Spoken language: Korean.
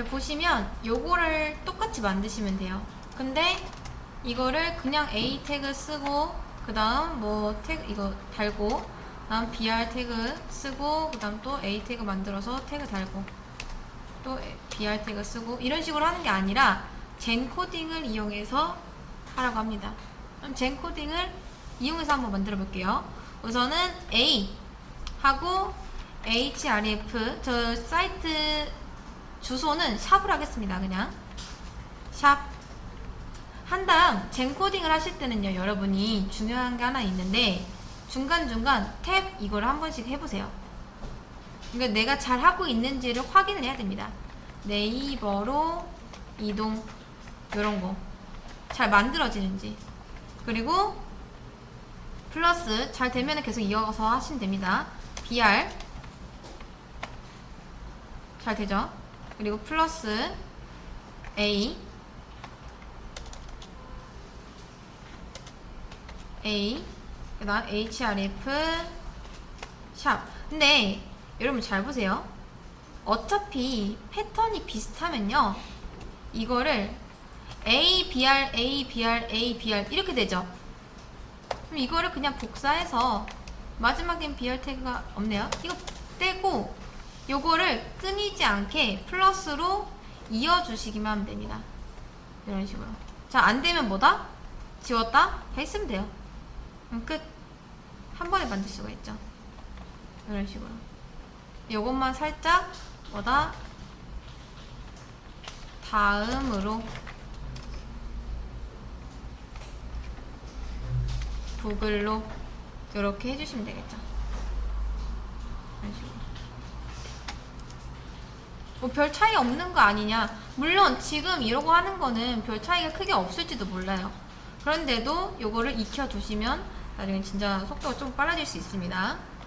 자, 보시면 요거를 똑같이 만드시면 돼요. 근데 이거를 그냥 A 태그 쓰고 그 다음 뭐 태그 이거 달고 다음 BR 태그 쓰고 그 다음 또 A 태그 만들어서 태그 달고 또 BR 태그 쓰고 이런 식으로 하는 게 아니라 젠 코딩을 이용해서 하라고 합니다. 그럼 젠 코딩을 이용해서 한번 만들어 볼게요. 우선은 A 하고 href 저 사이트 주소는 샵을 하겠습니다. 그냥 샵. 한 다음 젠 코딩을 하실 때는요, 여러분이 중요한 게 하나 있는데 중간중간 탭 이걸 한 번씩 해보세요. 그러니까 내가 잘 하고 있는지를 확인을 해야 됩니다. 네이버로 이동 이런 거 잘 만들어지는지 그리고 플러스 잘 되면 계속 이어서 하시면 됩니다. BR 잘 되죠? 그리고 플러스 A. A. 그다음 href 샵 근데 여러분 잘 보세요. 어차피 패턴이 비슷하면요. 이거를 A, BR, A, BR, A, BR 이렇게 되죠. 그럼 이거를 그냥 복사해서 마지막엔 BR 태그가 없네요. 이거 떼고 요거를 끊이지 않게 플러스로 이어주시기만 하면 됩니다 이런 식으로 자 안 되면 뭐다? 지웠다? 다 있으면 돼요 끝. 한 번에 만들 수가 있죠. 이런 식으로. 요것만 살짝 뭐다? 다음으로 구글로 이렇게 해주시면 되겠죠. 이런 식으로. 뭐 별 차이 없는 거 아니냐? 물론 지금 이러고 하는 거는 별 차이가 크게 없을지도 몰라요. 그런데도 요거를 익혀 두시면 나중에 진짜 속도가 좀 빨라질 수 있습니다.